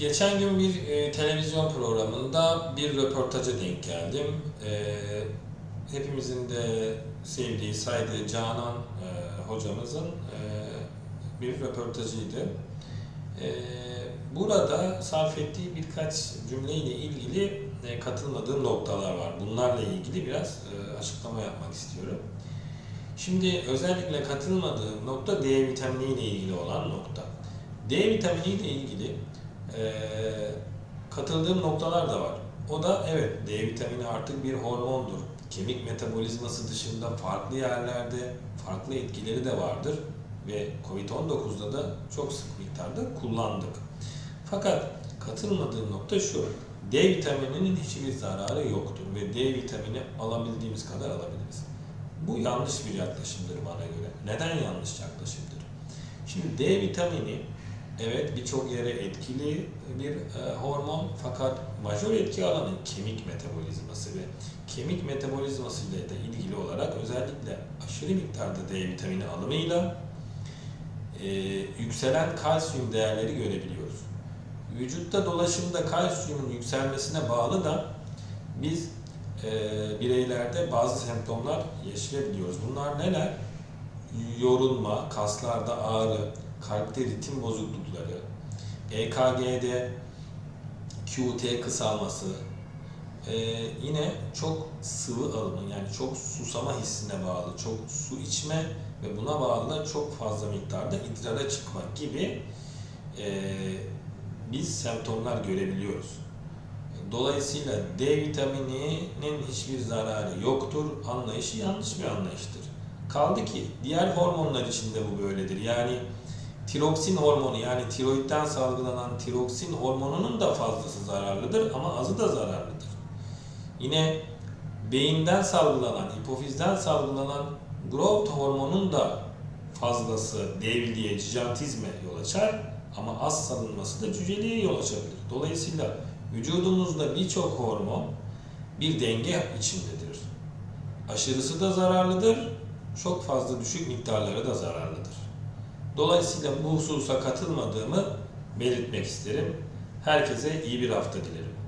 Geçen gün bir e, televizyon programında bir röportaja denk geldim. E, hepimizin de sevdiği, saydığı Canan e, hocamızın e, bir röportajıydı. E, burada sarf ettiği birkaç cümleyle ilgili e, katılmadığım noktalar var. Bunlarla ilgili biraz e, açıklama yapmak istiyorum. Şimdi özellikle katılmadığım nokta D vitamini ile ilgili olan nokta. D vitamini ile ilgili ee, katıldığım noktalar da var. O da evet D vitamini artık bir hormondur. Kemik metabolizması dışında farklı yerlerde farklı etkileri de vardır ve Covid-19'da da çok sık miktarda kullandık. Fakat katılmadığım nokta şu. D vitamininin hiçbir zararı yoktur ve D vitamini alabildiğimiz kadar alabiliriz. Bu yanlış bir yaklaşımdır bana göre. Neden yanlış yaklaşımdır? Şimdi D vitamini Evet birçok yere etkili bir e, hormon fakat majör etki alanı kemik metabolizması ve kemik metabolizması ile de ilgili olarak özellikle aşırı miktarda D vitamini alımıyla e, yükselen kalsiyum değerleri görebiliyoruz. Vücutta dolaşımda kalsiyumun yükselmesine bağlı da biz e, bireylerde bazı semptomlar yaşayabiliyoruz. Bunlar neler? Yorulma, kaslarda ağrı, kalpte ritim bozuklukları, EKG'de QT kısalması, ee, yine çok sıvı alımı yani çok susama hissine bağlı, çok su içme ve buna bağlı da çok fazla miktarda idrara çıkmak gibi e, biz semptomlar görebiliyoruz. Dolayısıyla D vitamininin hiçbir zararı yoktur. Anlayışı yanlış bir anlayıştır. Kaldı ki diğer hormonlar için de bu böyledir. Yani tiroksin hormonu yani tiroidden salgılanan tiroksin hormonunun da fazlası zararlıdır ama azı da zararlıdır. Yine beyinden salgılanan, hipofizden salgılanan growth hormonun da fazlası devliliğe, cicantizme yol açar ama az salınması da cüceliğe yol açabilir. Dolayısıyla vücudumuzda birçok hormon bir denge içindedir. Aşırısı da zararlıdır, çok fazla düşük miktarları da zararlıdır. Dolayısıyla bu hususa katılmadığımı belirtmek isterim. Herkese iyi bir hafta dilerim.